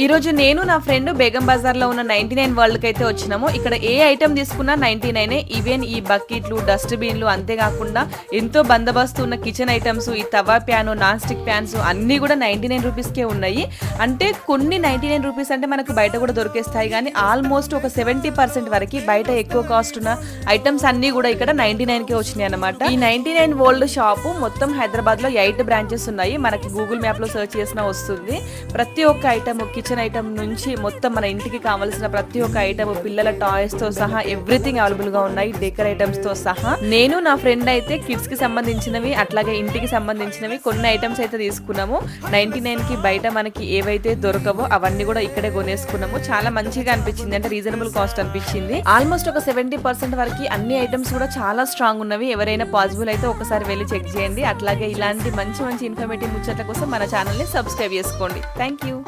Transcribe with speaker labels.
Speaker 1: ఈ రోజు నేను నా ఫ్రెండ్ బేగం బజార్లో ఉన్న నైన్టీ నైన్ వరల్డ్కి అయితే వచ్చినాము. ఇక్కడ ఏ ఐటమ్ తీసుకున్నా నైన్టీ నైన్. ఈవెన్ ఈ బకెట్లు డస్ట్ బిన్లు అంతేకాకుండా ఎంతో బందోబస్తు ఉన్న కిచెన్ ఐటమ్స్ ఈ తవా ప్యాను నాన్ స్టిక్ ప్యాన్స్ అన్ని కూడా నైన్టీ నైన్ రూపీస్కే ఉన్నాయి. అంటే కొన్ని నైన్టీ నైన్ రూపీస్ అంటే మనకు బయట కూడా దొరికేస్తాయి. కానీ ఆల్మోస్ట్ ఒక సెవెంటీ పర్సెంట్ వరకు బయట ఎక్కువ కాస్ట్ ఉన్న ఐటమ్స్ అన్ని కూడా ఇక్కడ నైన్టీ నైన్ కే వచ్చినాయి అనమాట ఈ నైన్టీ నైన్ వరల్డ్ షాపు మొత్తం హైదరాబాద్లో ఎయిట్ బ్రాంచెస్ ఉన్నాయి. మనకి గూగుల్ మ్యాప్లో సెర్చ్ చేసినా వస్తుంది. ప్రతి ఒక్క ఐటమ్ కిచెన్ ఐటమ్ నుంచి మొత్తం మన ఇంటికి కావాల్సిన ప్రతి ఒక్క ఐటమ్ పిల్లల టాయ్స్తో సహా ఎవ్రీథింగ్ అవైలబుల్గా ఉన్నాయి. డెకర్ ఐటమ్స్తో సహా. నేను నా ఫ్రెండ్ అయితే కిడ్స్కి సంబంధించినవి అట్లాగే ఇంటికి సంబంధించినవి కొన్ని ఐటమ్స్ అయితే తీసుకున్నాము. నైన్టీ నైన్కి బయట మనకి ఏవైతే దొరకవో అవన్నీ కూడా ఇక్కడే కొనేసుకున్నాము. చాలా మంచిగా అనిపించింది. అంటే రీజనబుల్ కాస్ట్ అనిపించింది. ఆల్మోస్ట్ ఒక సెవెంటీ పర్సెంట్ వరకు అన్ని ఐటమ్స్ కూడా చాలా స్ట్రాంగ్ ఉన్నవి. ఎవరైనా పాసిబుల్ అయితే ఒకసారి వెళ్ళి చెక్ చేయండి. అట్లాగే ఇలాంటి మంచి మంచి ఇన్ఫర్మేటివ్ ముచ్చట్ల కోసం మన ఛానల్ని సబ్స్క్రైబ్ చేసుకోండి. Thank you